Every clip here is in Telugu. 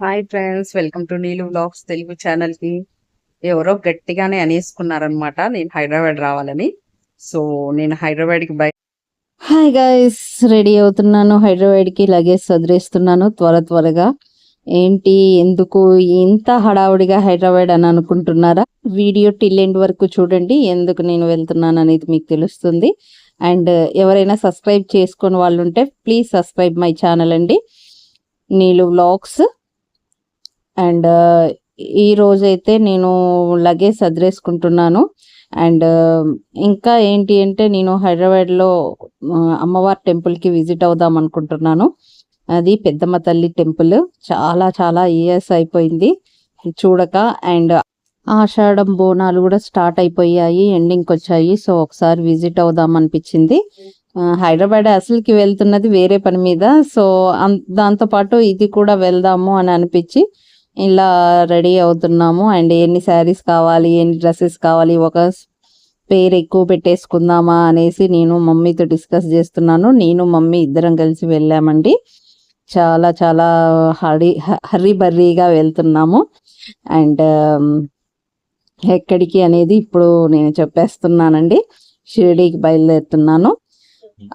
Hi friends welcome to Neelu vlogs Telugu ఛానల్కి ఎవరో గట్టిగానే అనేసుకున్నారనమాట నేను హైదరాబాద్ రావాలని. సో నేను హైదరాబాద్కి బై బయ హాయ్ గాయస్ రెడీ అవుతున్నాను. హైదరాబాద్కి లగేజ్ వదిలేస్తున్నాను త్వర త్వరగా. ఏంటి ఎందుకు ఇంత హడావుడిగా హైదరాబాద్ అని అనుకుంటున్నారా? వీడియో టిల్ ఎండ్ వరకు చూడండి ఎందుకు నేను వెళ్తున్నాను అనేది మీకు తెలుస్తుంది. అండ్ ఎవరైనా సబ్స్క్రైబ్ చేసుకొని వాళ్ళు ఉంటే ప్లీజ్ సబ్స్క్రైబ్ మై ఛానల్ అండి. నీళ్ళు వ్లాగ్స్ అండ్ ఈ రోజైతే నేను లగేజ్ సదిరేసుకుంటున్నాను. అండ్ ఇంకా ఏంటి అంటే నేను హైదరాబాద్లో అమ్మవారి టెంపుల్కి విజిట్ అవుదాం అనుకుంటున్నాను అది పెద్దమ్మ తల్లి టెంపుల్. చాలా చాలా ఇయర్స్ అయిపోయింది. చూడక అండ్ ఆషాఢం బోనాలు కూడా స్టార్ట్ అయిపోయాయి ఎండింగ్కి వచ్చాయి సో ఒకసారి విజిట్ అవుదాం అనిపించింది హైదరాబాద్ అసలుకి వెళ్తున్నది వేరే పని మీద. సో అం- దాంతోపాటు ఇది కూడా వెళ్దాము అని అనిపించి ఇలా రెడీ అవుతున్నాము. అండ్ ఎన్ని శారీస్ కావాలి ఎన్ని డ్రెస్సెస్ కావాలి ఒక పేరు ఎక్కువ పెట్టేసుకుందామా అనేసి నేను మమ్మీతో డిస్కస్ చేస్తున్నాను. నేను మమ్మీ ఇద్దరం కలిసి వెళ్ళామండి. చాలా చాలా హరి హర్రీ బర్రీగా వెళ్తున్నాము. అండ్ ఎక్కడికి అనేది ఇప్పుడు నేను చెప్పేస్తున్నానండి. షిరిడీకి బయలుదేరుతున్నాను.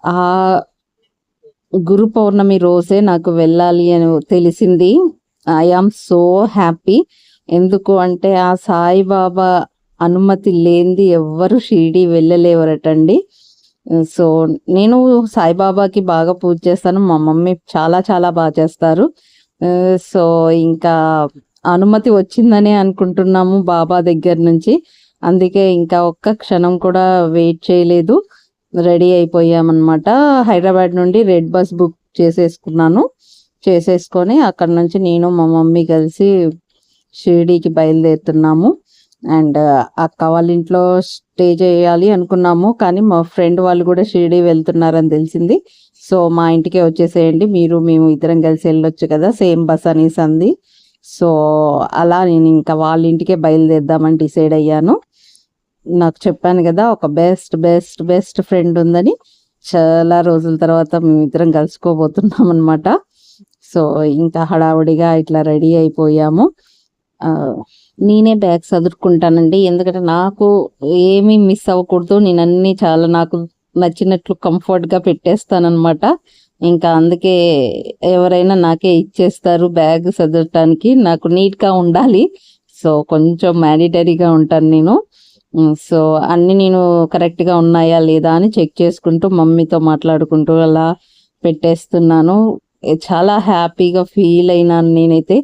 ఆ గురు పౌర్ణమి రోజే నాకు వెళ్ళాలి అని తెలిసింది. ఐఆమ్ సో హ్యాపీ ఎందుకు అంటే ఆ సాయిబాబా అనుమతి లేనిది ఎవ్వరు షిరిడి వెళ్ళలేవరటండి. సో నేను సాయిబాబాకి బాగా పూజ చేస్తాను. మా మమ్మీ చాలా చాలా బాగా చేస్తారు. సో ఇంకా అనుమతి వచ్చిందనే అనుకుంటున్నాము బాబా దగ్గర నుంచి. అందుకే ఇంకా ఒక్క క్షణం కూడా వెయిట్ చేయలేదు. రెడీ అయిపోయామన్నమాట. హైదరాబాద్ నుండి రెడ్ బస్ బుక్ చేసేసుకున్నాను. చేసేసుకొని అక్కడ నుంచి నేను మా మమ్మీ కలిసి షిరిడీకి బయలుదేరుతున్నాము. అండ్ అక్క వాళ్ళ ఇంట్లో స్టే చేయాలి అనుకున్నాము. కానీ మా ఫ్రెండ్ వాళ్ళు కూడా షిరిడీ వెళ్తున్నారని తెలిసింది. సో మా ఇంటికే వచ్చేసేయండి. మీరు మేము ఇద్దరం కలిసి వెళ్ళొచ్చు కదా. సేమ్ బస్ అనేసి అంది. సో అలా నేను ఇంకా వాళ్ళ ఇంటికే బయలుదేరుదామని డిసైడ్ అయ్యాను. నాకు చెప్పాను కదా ఒక బెస్ట్ బెస్ట్ బెస్ట్ ఫ్రెండ్ ఉందని. చాలా రోజుల తర్వాత మేమిద్దరం కలుసుకోబోతున్నాం అనమాట సో ఇంకా హడావుడిగా ఇట్లా రెడీ అయిపోయాము. నేనే బ్యాగ్ చదువుకుంటానండి ఎందుకంటే నాకు ఏమీ మిస్ అవ్వకూడదు. నేను అన్ని చాలా నాకు నచ్చినట్లు కంఫర్ట్గా పెట్టేస్తానమాట ఇంకా అందుకే ఎవరైనా నాకే ఇచ్చేస్తారు బ్యాగ్ చదవటానికి నాకు నీట్గా ఉండాలి. సో కొంచెం మ్యాండిటరీగా ఉంటాను నేను. సో అన్ని నేను కరెక్ట్గా ఉన్నాయా లేదా అని చెక్ చేసుకుంటూ మమ్మీతో మాట్లాడుకుంటూ అలా పెట్టేస్తున్నాను. చాలా హ్యాపీగా ఫీల్ అయినాను నేనైతే.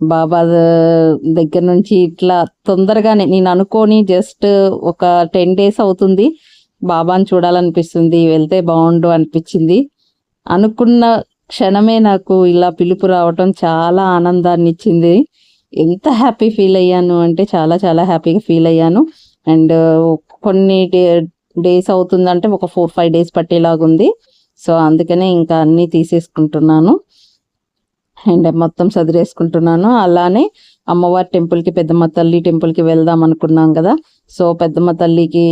బాబా దగ్గర నుంచి ఇట్లా తొందరగానే నేను అనుకోని జస్ట్ ఒక టెన్ డేస్ అవుతుంది. బాబాని చూడాలనిపిస్తుంది వెళ్తే బాగుండు అనిపించింది. అనుకున్న క్షణమే నాకు ఇలా పిలుపు రావటం చాలా ఆనందాన్ని ఇచ్చింది. ఎంత హ్యాపీ ఫీల్ అయ్యాను అంటే చాలా చాలా హ్యాపీగా ఫీల్ అయ్యాను. అండ్ కొన్ని డే డేస్ అవుతుందంటే ఒక ఫోర్ ఫైవ్ డేస్ పట్టేలాగుంది. సో అందుకనే ఇంకా అన్నీ తీసేసుకుంటున్నాను. అండ్ మొత్తం చదివేసుకుంటున్నాను అలానే అమ్మవారి టెంపుల్కి పెద్దమ్మ తల్లి టెంపుల్కి వెళ్దాం అనుకున్నాం కదా. సో పెద్దమ్మ తల్లికి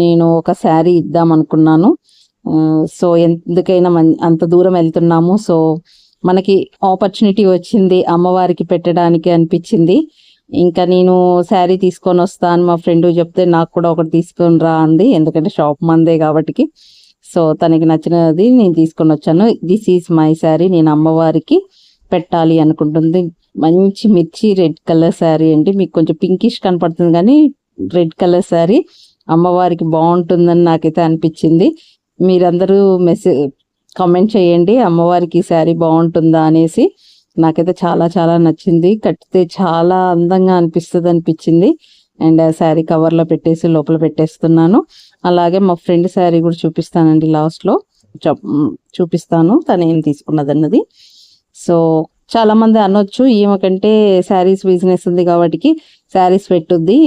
నేను ఒక శారీ ఇద్దాం అనుకున్నాను సో ఎందుకైనా మం అంత దూరం వెళ్తున్నాము. సో మనకి ఆపర్చునిటీ వచ్చింది అమ్మవారికి పెట్టడానికి అనిపించింది. ఇంకా నేను శారీ తీసుకొని వస్తాను మా ఫ్రెండ్ చెప్తే నాకు కూడా ఒకటి తీసుకొని రా అంది. ఎందుకంటే షాప్ మందే కాబట్టి. సో తనకి నచ్చినది నేను తీసుకొని వచ్చాను. దిస్ ఈజ్ మై శారీ నేను అమ్మవారికి పెట్టాలి అనుకుంటుంది. మంచి మిర్చి రెడ్ కలర్ శారీ అండి. మీకు కొంచెం పింకిష్ కనపడుతుంది కానీ రెడ్ కలర్ శారీ అమ్మవారికి బాగుంటుందని నాకైతే అనిపించింది. మీరందరూ మెసేజ్ కామెంట్ చేయండి. అమ్మవారికి ఈ శారీ బాగుంటుందా అనేసి నాకైతే చాలా చాలా నచ్చింది. కట్టితే చాలా అందంగా అనిపిస్తుంది అనిపించింది అండ్ ఆ శారీ కవర్లో పెట్టేసి లోపల పెట్టేస్తున్నాను. అలాగే మా ఫ్రెండ్ శారీ కూడా చూపిస్తానండి లాస్ట్లో చూపిస్తాను. తను ఏం తీసుకున్నది అన్నది సో చాలామంది అనొచ్చు ఈమె కంటే శారీస్ బిజినెస్ ఉంది కాబట్టి శారీస్ పెట్టుద్ది.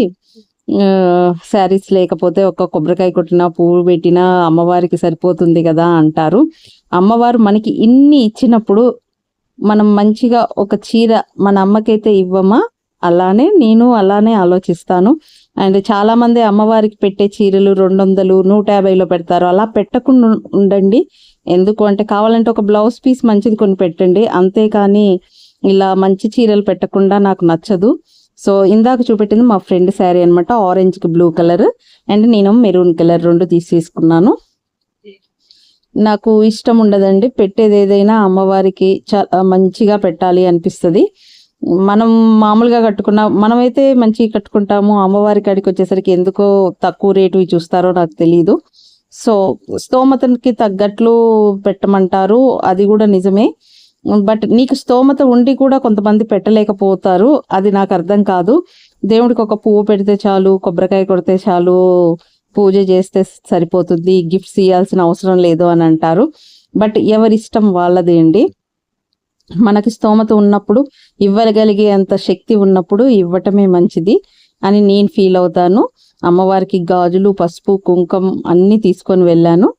శారీస్ లేకపోతే ఒక కొబ్బరికాయ కొట్టినా పువ్వు పెట్టినా అమ్మవారికి సరిపోతుంది కదా అంటారు. అమ్మవారు మనకి ఇన్ని ఇచ్చినప్పుడు మనం మంచిగా ఒక చీర మన అమ్మకైతే ఇవ్వమా? అలానే నేను అలానే ఆలోచిస్తాను. అండ్ చాలా మంది అమ్మవారికి పెట్టే చీరలు రెండు వందలు నూట యాభైలో పెడతారు. అలా పెట్టకుండా ఉండండి. ఎందుకు అంటే కావాలంటే ఒక బ్లౌజ్ పీస్ మంచిది కొని పెట్టండి. అంతేకాని ఇలా మంచి చీరలు పెట్టకుండా నాకు నచ్చదు. సో ఇందాక చూపెట్టింది మా ఫ్రెండ్ శారీ అనమాట ఆరెంజ్కి బ్లూ కలర్ అండ్ నేను మెరూన్ కలర్ రెండు తీసేసుకున్నాను. నాకు ఇష్టం ఉండదండి. పెట్టేది ఏదైనా అమ్మవారికి చాలా మంచిగా పెట్టాలి అనిపిస్తుంది. మనం మామూలుగా కట్టుకున్న మనమైతే మంచిగా కట్టుకుంటాము. అమ్మవారి కాడికి వచ్చేసరికి ఎందుకో తక్కువ రేటు చూస్తారో నాకు తెలియదు సో స్తోమతకి తగ్గట్లు పెట్టమంటారు. అది కూడా నిజమే. బట్ నీకు స్తోమత ఉండి కూడా కొంతమంది పెట్టలేకపోతారు. అది నాకు అర్థం కాదు. దేవుడికి ఒక పువ్వు పెడితే చాలు కొబ్బరికాయ కొడితే చాలు పూజ చేస్తే సరిపోతుంది గిఫ్ట్స్ ఇవ్వాల్సిన అవసరం లేదు అని అంటారు. బట్ ఎవరి ఇష్టం వాళ్ళది అండి మనకి స్తోమత ఉన్నప్పుడు ఇవ్వగలిగే అంత శక్తి ఉన్నప్పుడు ఇవ్వటమే మంచిది అని నేను ఫీల్ అవుతాను. అమ్మవారికి గాజులు పసుపు కుంకం అన్నీ తీసుకొని వెళ్ళాను.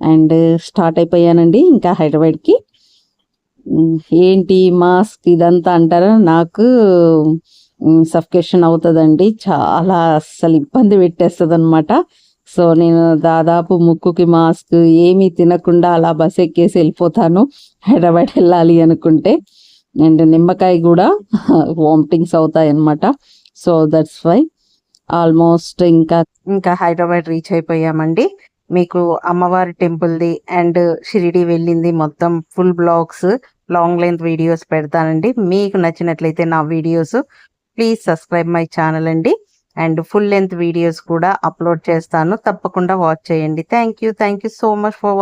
అండ్ స్టార్ట్ అయిపోయానండి ఇంకా హైదరాబాద్కి. ఏంటి మాస్క్ ఇదంతా అంటారా? నాకు సఫికేషన్ అవుతుందండి. చాలా అస్సలు ఇబ్బంది పెట్టేస్తుంది అనమాట సో నేను దాదాపు ముక్కుకి మాస్క్ ఏమీ తినకుండా అలా బస్ ఎక్కేసి వెళ్ళిపోతాను. హైదరాబాద్ వెళ్ళాలి అనుకుంటే. అండ్ నిమ్మకాయ కూడా వామిటింగ్స్ అవుతాయి అనమాట సో దట్స్ వై. ఆల్మోస్ట్ ఇంకా ఇంకా హైదరాబాద్ రీచ్ అయిపోయామండి. మీకు అమ్మవారి టెంపుల్ది అండ్ షిరిడి వెళ్ళింది మొత్తం full vlogs long length videos పెడతానండి. మీకు నచ్చినట్లయితే నా videos please subscribe my channel అండి. అండ్ ఫుల్ లెంత్ వీడియోస్ కూడా అప్లోడ్ చేస్తాను. తప్పకుండా వాచ్ చేయండి. Thank you thank you so much for watching